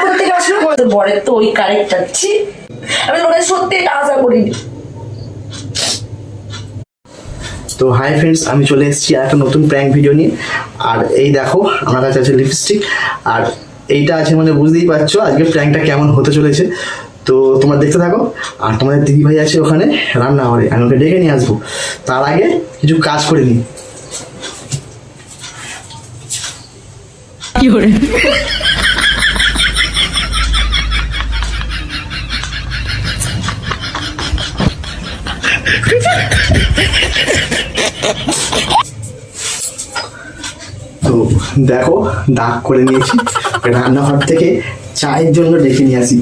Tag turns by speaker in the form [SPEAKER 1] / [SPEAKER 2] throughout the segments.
[SPEAKER 1] কোথা থেকে আসলো তোর বরের তো ওই কারেক্টার ছি। আমি ওটা সত্যি এটা আশা করিনি।
[SPEAKER 2] তো হাই ফ্রেন্ডস আমি চলে এসেছি আর একটা নতুন প্র্যাঙ্ক ভিডিও নিয়ে। আর এই দেখো আমার কাছে আছে লিপস্টিক আর এইটা আছে মানে বুঝতেই পারছ আজকে প্র্যাঙ্কটা কেমন হতে চলেছে। তো তোমরা দেখতে থাকো। আর তোমাদের দিদি ভাই আছে ওখানে রান্না ঘরে আমি ওকে ডেকে নিয়ে আসব। তার আগে কিছু কাজ করে নিই। তো দেখো দাগ করে নিয়েছি। রান্নাঘর থেকে চায়ের জন্য ডেকে নিয়ে আসি।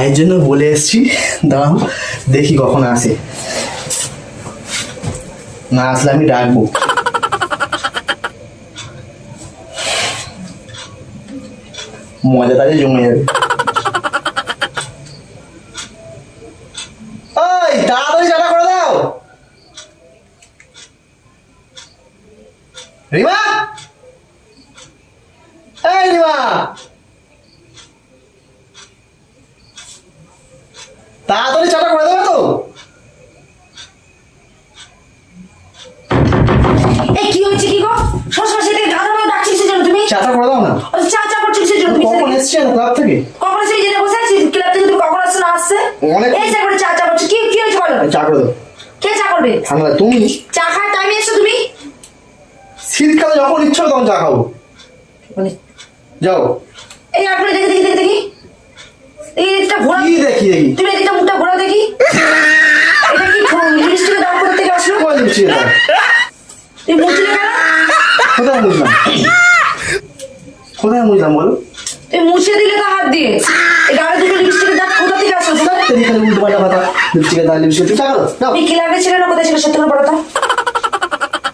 [SPEAKER 2] চায়ের জন্য বলে এসছি। দাঁড়াও, দেখি কখন আসে। না আসলে আমি ডাকবো। মজাটা জমে যাবে। অনেক-
[SPEAKER 1] এই চা করে চা চা করছিস কি কি হয়েছে বলো?
[SPEAKER 2] চা করে দাও।
[SPEAKER 1] কে চা করবে?
[SPEAKER 2] ঠান্ডা তুমি?
[SPEAKER 1] চা খাওয়ার টাইমে এসছো তুমি?
[SPEAKER 2] শীতকালে যখন ইচ্ছা তখন চা খাব।
[SPEAKER 1] মানে
[SPEAKER 2] যাও।
[SPEAKER 1] এই আপনি দেখি দেখি দেখি দেখি। এই একটা ঘোরা
[SPEAKER 2] কি দেখি দেখি?
[SPEAKER 1] তুমি এদিকটা মুখটা ঘোরা দেখি। এটা কি লিপস্টিকের দাম কোথা থেকে আসলো
[SPEAKER 2] কোথায় দিচ্ছি এটা?
[SPEAKER 1] তুমি মুছলে কেন
[SPEAKER 2] কোথায় বুঝলাম কোথায় বুঝলাম বলো?
[SPEAKER 1] তুমি মুছে দিলে তো হাত দিয়ে। এই গায়ে দুটো লিপস্টিকের দাগ কোথা থেকে আসলো? তোমার
[SPEAKER 2] খালি উল্টো পাল্টা কথা? লিপস্টিকের দাগ লিপস্টিক চা করো যাও
[SPEAKER 1] তুমি ক্লাবে ছিলে না কোথায় ছিল? সত্যি করে বলো তো।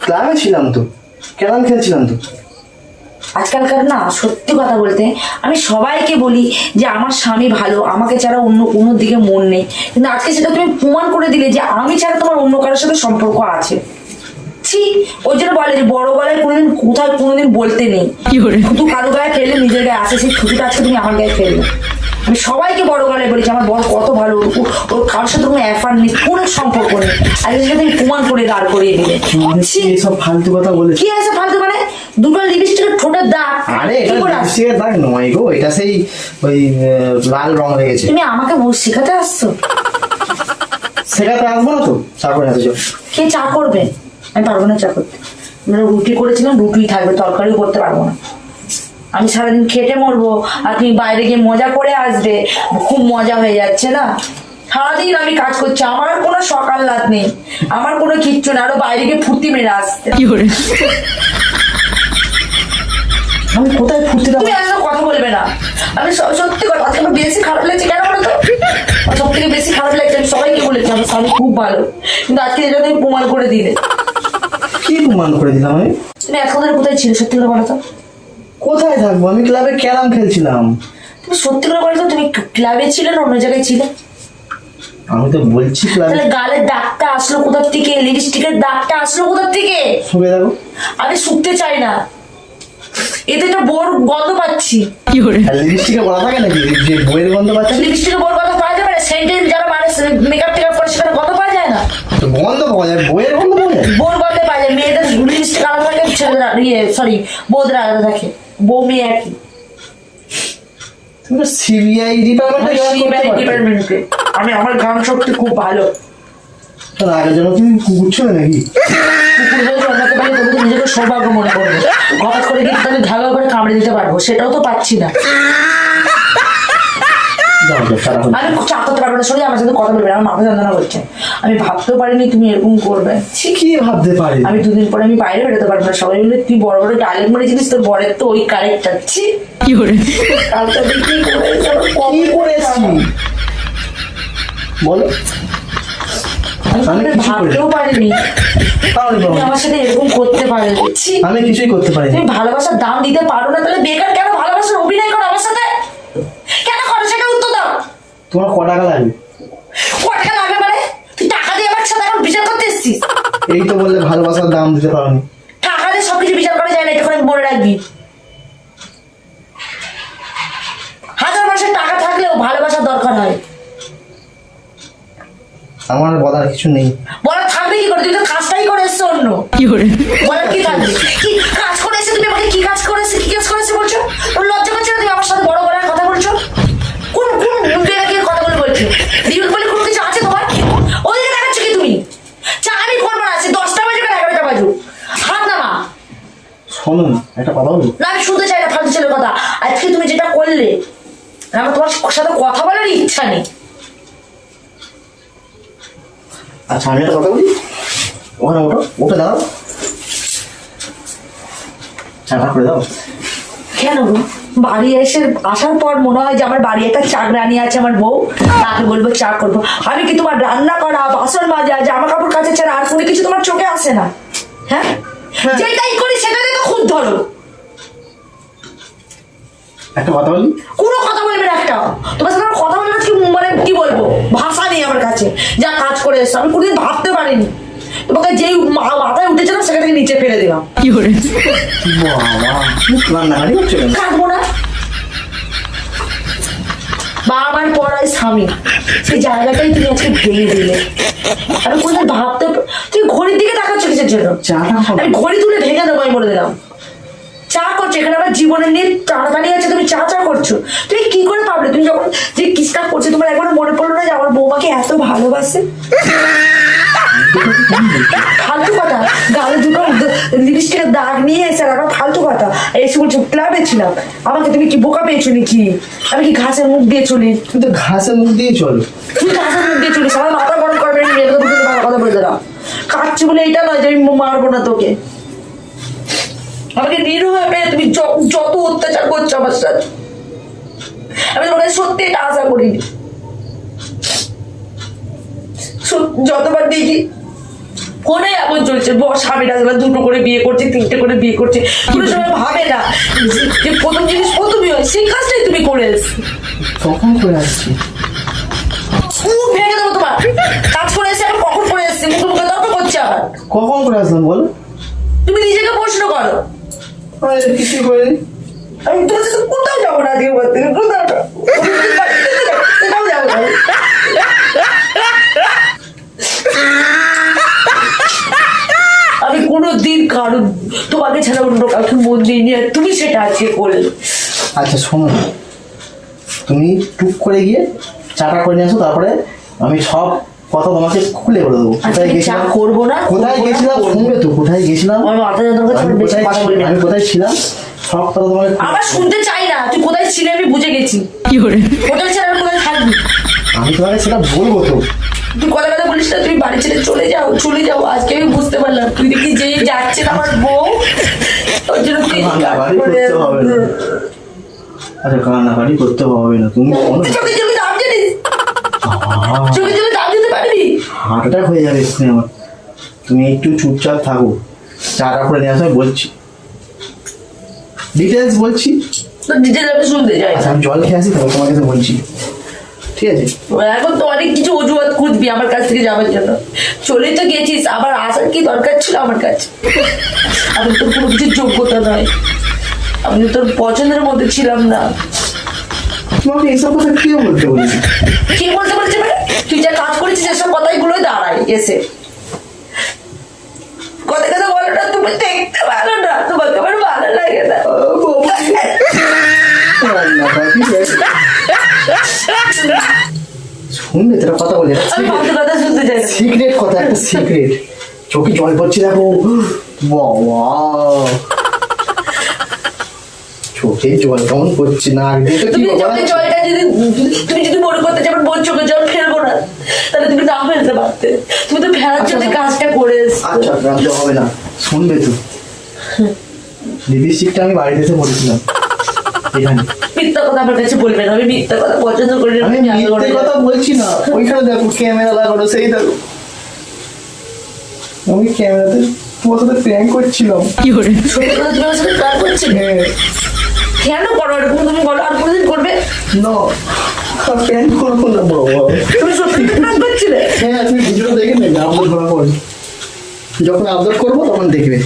[SPEAKER 2] ক্লাবে ছিলাম তো। কেরাম খেলছিলাম তো।
[SPEAKER 1] আজকালকার না সত্যি কথা বলতে আমি সবাইকে বলি যে আমার স্বামী ভালো আমাকে ছাড়া অন্য কোনো দিকে মন নেই। কিন্তু আজকে সেটা তুমি প্রমাণ করে দিলে যে আমি ছাড়া তোমার অন্য কারোর সাথে সম্পর্ক আছে। ছি ওই জন্য বলে যে বড় গলায় কোনোদিন কোথায় কোনোদিন বলতে নেই। শুধু কারও গায়ে ফেললে নিজের গায়ে আসে সেই ছুটিটা আজকে তুমি আমার গায়ে ফেললে আমি সবাইকে বড় গলায় বলি যে আমার বর কত ভালো ও- ওর কারোর সাথে কোনো অ্যাফার নেই কোনো সম্পর্ক নেই। আজকে সেটা তুমি প্রমাণ করে দাঁড় করিয়ে দিলে।
[SPEAKER 2] এইসব ফালতু কথা বলে
[SPEAKER 1] কি আছে ফালতু মানে? দুটো লিপস্টিকের ঠোঁটের দাগ।
[SPEAKER 2] আরে এটা? লিপস্টিকের দাগ নয় গো এটা সেই ওই লাল রং লেগেছে
[SPEAKER 1] তুমি আমাকে শেখাতে আসছো?
[SPEAKER 2] সেটাতে আসব না তো? চা করে আসো।
[SPEAKER 1] কে চা করবে? আমি পারব না চা করতে। রুটি করেছিলাম রুটি থাকবে তরকারিও করতে পারব না। আমি সারাদিন খেটে মরবো আর তুমি বাইরে গিয়ে মজা করে আসবে খুব মজা হয়ে যাচ্ছে না? সারাদিন আমি কাজ করছি আমার কোনো সকাল রাত নেই। আমার কোনো কিচ্ছু না আরও বাইরে গিয়ে ফুর্তি মেরে আসতে।
[SPEAKER 2] আমি কোথায় ফুর্তি
[SPEAKER 1] তুমি এত কথা বলবে না। আমি সত্যি কথা আজকে আমার বেশি খারাপ লাগছে কেন বলো তো? সব থেকে বেশি খারাপ লাগছে আমি সবাইকে বলেছি আমার স্বামী খুব ভালো। কিন্তু আজকে এটা তুমি প্রমাণ করে দিলে।
[SPEAKER 2] কি প্রমাণ করে দিলাম আমি?
[SPEAKER 1] তুমি এতক্ষণ ধরে কোথায় ছিল সত্যি করে বলো তো?
[SPEAKER 2] কোথায় থাকব? আমি ক্লাবে ক্যারাম খেলছিলাম।
[SPEAKER 1] তুমি সত্যি করে বলো তো তুমি ক্লাবে ছিলে না অন্য জায়গায় ছিলে?
[SPEAKER 2] আমি তো বলছি ক্লাবে
[SPEAKER 1] তাহলে গালের দাগটা আসলো কোথার থেকে? লিপস্টিকের দাগটা আসলো কোথার থেকে?
[SPEAKER 2] শুকে দেখো।
[SPEAKER 1] আমি শুকতে চাই না। এতে তো বোর গন্ধ পাচ্ছি।
[SPEAKER 2] আর লিপস্টিকে বলা থাকে নাকি? যে বইয়ের গন্ধ পাচ্ছে?
[SPEAKER 1] লিপস্টিকে বোর গন্ধ পাওয়া যাবে না। সেন্টেন যারা মানে মেকআপ টেকআপ করে সেখানে গন্ধ পাওয়া যায় না।
[SPEAKER 2] তো গন্ধ পাওয়া যায়। বইয়ের গন্ধ পাওয়া যায়?
[SPEAKER 1] বোর গন্ধে আলাদা থাকে ছেলেরা ইয়ে সরি বৌদের আলাদা থাকে। বউ মেয়ে একই।
[SPEAKER 2] তুমি সিবিআই ডিপার্টমেন্টে
[SPEAKER 1] ডিপার্টমেন্টে আমি আমার গান শক্তি খুব ভালো।
[SPEAKER 2] তার তুমি কুকুর ছিল নাকি?
[SPEAKER 1] নিজেকে সৌভাগ্য মনে করব হঠাৎ করে গিয়ে তাহলে ধাগা করে কামড়ে দিতে পারব সেটাও তো পাচ্ছি না।
[SPEAKER 2] সারা হলো।
[SPEAKER 1] আমি চা করতে পারব না শরীর আমার সাথে কথা বলবে আমার মাথা যন্ত্রণা করছে। আমি ভাবতেও পারিনি তুমি এরকম করবে।
[SPEAKER 2] ভাবতে পারে?
[SPEAKER 1] আমি দুদিন পরে আমি বাইরে বেরোতে পারব না সবাই মিলে তুই বড় বড় ডায়লগ মেরেছিলিস তোর বরের তো ওই কারেক্টার ছি। কালকে করে
[SPEAKER 2] কি করে এসছি বলো।
[SPEAKER 1] ভাবতেও পারিনি।
[SPEAKER 2] বলো।
[SPEAKER 1] আমার সাথে এরকম করতে পারো।
[SPEAKER 2] আমি কিছুই করতে পারিনি।
[SPEAKER 1] তুমি ভালোবাসার দাম দিতে পারো না তাহলে বেকার কেন ভালোবাসার অভিনয় করো আমার সাথে কেন করো সেটা উত্তর দাও
[SPEAKER 2] তোমার ক টাকা লাগবে?
[SPEAKER 1] ক টাকা লাগবে মানে? তুই টাকা দিয়ে আমার সাথে এখন বিচার করতে এসছিস?
[SPEAKER 2] এই তো বললে ভালোবাসার দাম দিতে পারোনি।
[SPEAKER 1] টাকা দিয়ে সবকিছু বিচার করা যায় না এটা করে মনে রাখবি। হাজার মানুষের টাকা থাকলেও ভালোবাসার দরকার হয়
[SPEAKER 2] আমার বলার কিছু নেই।
[SPEAKER 1] বলা থাকবে কি করে? তুই তো কাজটাই করে এসছো অন্য। কি করে? বলার কি থাকবে? কি কাজ করে এসে তুমি আমাকে কি কাজ করে এসে কি কাজ করে এসে বলছো?
[SPEAKER 2] শোনুন একটা কথা বলি।
[SPEAKER 1] না আমি শুনতে চাই না ফালতু ছেলের কথা। আজকে তুমি যেটা করলে আমার তোমার সাথে কথা বলার ইচ্ছা নেই।
[SPEAKER 2] আচ্ছা আমি একটা কথা বলি? ওখানে ওঠো উঠে দাও চাটা করে দাও।
[SPEAKER 1] কেন বাড়ি এসে আসার পর মনে হয় যে আমার বাড়ি একটা চাকরানি আছে আমার বউ। তাকে বলব চা করব। আমি কি তোমার রান্না করা বাসন মাজা জামা কাপড় কাছে ছাড়া আর কোনো কিছু তোমার চোখে আসে না? হ্যাঁ?
[SPEAKER 2] হ্যাঁ।
[SPEAKER 1] যেটাই করি সেটাতে খুব ধরো।
[SPEAKER 2] একটা কথা বলি?
[SPEAKER 1] কোনো কথা বলবে না একটা। তোমার সাথে আমার কথা বলবে না কি মানে কি বলব? ভাষা নেই আমার কাছে। যা কাজ করে এসছো। আমি কোনোদিন ভাবতে পারিনি। তোমাকে যেই মাথায় মাথায় না সেখান থেকে নিচে ফেলে দিলাম।
[SPEAKER 2] কি করে?
[SPEAKER 1] কাঁদবো না। বাবা মার পড়ায় স্বামী। সেই জায়গাটাই তুমি আজকে ভেঙে দিলে। আমি কোথায় ভাবতে তুই ঘড়ির দিকে তাকাচ্ছ কিসের জন্য। আমি ঘড়ি তুলে ভেঙে দেবো আমি বলে দিলাম। চা করছ এখানে আমার জীবনের নিয়ে টানাটানি আছে তুমি চা চা করছ। তুমি কি করে পাবলে? তুমি যখন যে কিসটা করছ তোমার একবার মনে পড়ল না যে আমার বৌমাকে এত ভালোবাসে? ফালতু কথা। গালে দুটো লিপস্টিকের দাগ নিয়ে এসে আর ফালতু কথা। এসে বলছো ক্লাবে ছিলাম। আমাকে তুমি কি বোকা পেয়েছ নাকি? আমি কি ঘাসের মুখ দিয়ে চলি?
[SPEAKER 2] তুমি তো ঘাসে মুখ দিয়ে চলো।
[SPEAKER 1] তুই ঘাসের মুখ দিয়ে চলিস। আমার মাথা গরম করবে কথা বলে দিলাম। কাটছি বলে এটা নয় যে আমি মারবো না তোকে। আমাকে নিরীহ পেয়ে তুমি যত অত্যাচার করছ আমার সাথে। আমি তোমার কাছে সত্যি এটা আশা করিনি। যতবার দেখি ফোনে এমন চলছে স্বামীরা এবার দুটো করে বিয়ে করছে তিনটে করে বিয়ে করছে। কোনো সময় ভাবে না যে- প্রথম জিনিস প্রথমই হয় সেই কাজটাই তুমি করে এসছো।
[SPEAKER 2] কখন করে আসছি?
[SPEAKER 1] ভেঙে দেবো তোমার। কাজ করে এসে আমি কখন করে এসেছি? মুখে মুখে তর্ক করছে আবার।
[SPEAKER 2] কখন করে আসলাম বলো?
[SPEAKER 1] তুমি নিজেকে প্রশ্ন করো।
[SPEAKER 2] কিছুই করিনি।
[SPEAKER 1] আমি তোর সাথে কোথাও যাব না আজকে থেকে? কোথাও কোথাও যাব না। আমি কোনো দিন কারণ তোমাকে ছাড়া অন্য কাউকে মন দিইনি আর তুমি সেটা আজকে করলে।
[SPEAKER 2] আচ্ছা শোনো। তুমি টুক করে গিয়ে চাটা করে নিয়ে আসো তারপরে আমি সব কথা তোমাকে খুলে বলে দেবো।
[SPEAKER 1] আজকে
[SPEAKER 2] কোথায়
[SPEAKER 1] আমি
[SPEAKER 2] গেছিলাম?
[SPEAKER 1] করব না
[SPEAKER 2] কোথায় গেছিলাম? শুনবে তো কোথায় গেছিলাম?
[SPEAKER 1] আমার মাথা যন্ত্রণা করছে
[SPEAKER 2] আমি
[SPEAKER 1] আমি
[SPEAKER 2] কোথায় আমি কোথায় ছিলাম? সব কথা তোমাকে
[SPEAKER 1] আবার শুনতে চাই না তুই কোথায় ছিলে আমি বুঝে গেছি। হোটেল ছেড়ে আমি কোথায় থাকবি?
[SPEAKER 2] আমি তোমাকে সেটা বলব তো।
[SPEAKER 1] তুই কথা কথা বলিস না তুমি বাড়ি ছেড়ে চলে যাও চলে যাও আজকে আমি বুঝতে পারলাম। তুই দেখি যে যাচ্ছে না আমার বউ ওর জন্য তুই।
[SPEAKER 2] আচ্ছা কান্নাকাটি করতে হবে না। তুমি
[SPEAKER 1] চোখে চোখে দাম জানিস? চোখে চোখে দাম দিতে পারবি
[SPEAKER 2] হার্ট অ্যাটাক হয়ে যাবে আমার তুমি একটু চুপচাপ থাকো। চাটা করে নিয়ে আসো বলছি। ডিটেলস বলছি।
[SPEAKER 1] তোর ডিটেল আমি শুনতে চাই।
[SPEAKER 2] আচ্ছা আমি জল খেয়ে আসি তারপর তোমাকে তো বলছি। ঠিক আছে
[SPEAKER 1] এখন তো অনেক কিছু অজুহাত খুঁজবি আমার কাছ থেকে যাওয়ার জন্য চলে তো গেছিস আবার আসার কি দরকার ছিল আমার কাছে আমি তো কোনো কিছু যোগ্যতা নয় আমি তোর পছন্দের মধ্যে ছিলাম না
[SPEAKER 2] তোমাকে এইসব কথা কে বলতে বলেছি
[SPEAKER 1] কি বলতে বলছে মানে তুই যা কাজ করেছিস এসব কথাই গুলোই দাঁড়ায় এসে কথা কথা বলো না তুমি দেখতে পারো না তোমাকে আমার ভালো লাগে না
[SPEAKER 2] শুনবে তোরা কথা বলে
[SPEAKER 1] কথা শুনতে চাই।
[SPEAKER 2] সিক্রেট কথা একটা সিক্রেট। চোখে জল পড়ছে দেখো। বাবা। চোখে জল কেমন পড়ছে না আগে
[SPEAKER 1] তুমি চোখে জলটা যদি তুমি যদি মনে করতে চাও বোন চোখে জল ফেলব না তাহলে তুমি না ফেলতে পারতে। তুমি তো ফেলার জন্য কাজটা করে।
[SPEAKER 2] আচ্ছা জানতে হবে না। শুনবে তো। লিপস্টিকটা আমি বাড়িতে এসে পড়েছিলাম এখানে।
[SPEAKER 1] মিথ্যা কথা আমার কাছে বলবে আমি মিথ্যা কথা পছন্দ করি
[SPEAKER 2] আমি
[SPEAKER 1] তুমি আগে
[SPEAKER 2] মিথ্যে
[SPEAKER 1] করে
[SPEAKER 2] কথা বলছি না। ওইখানে দেখো ক্যামেরা লাগানো সেই দেখো। আমি ক্যামেরাতে তোমার সাথে প্র্যাঙ্ক করছিলাম।
[SPEAKER 1] সত্যি কথা তুমি আমার সাথে প্ল্যান করছিলে?
[SPEAKER 2] হ্যাঁ।
[SPEAKER 1] কেন করো? এরকম তুমি বলো আর কোনোদিন করবে?
[SPEAKER 2] না। প্র্যাঙ্ক করব না বাবা।
[SPEAKER 1] তুমি সত্যি প্ল্যান করছিলে?
[SPEAKER 2] হ্যাঁ তুমি ভিডিওটা দেখে নেবে আপলোড করার পর। যখন আপলোড করব তখন দেখবে।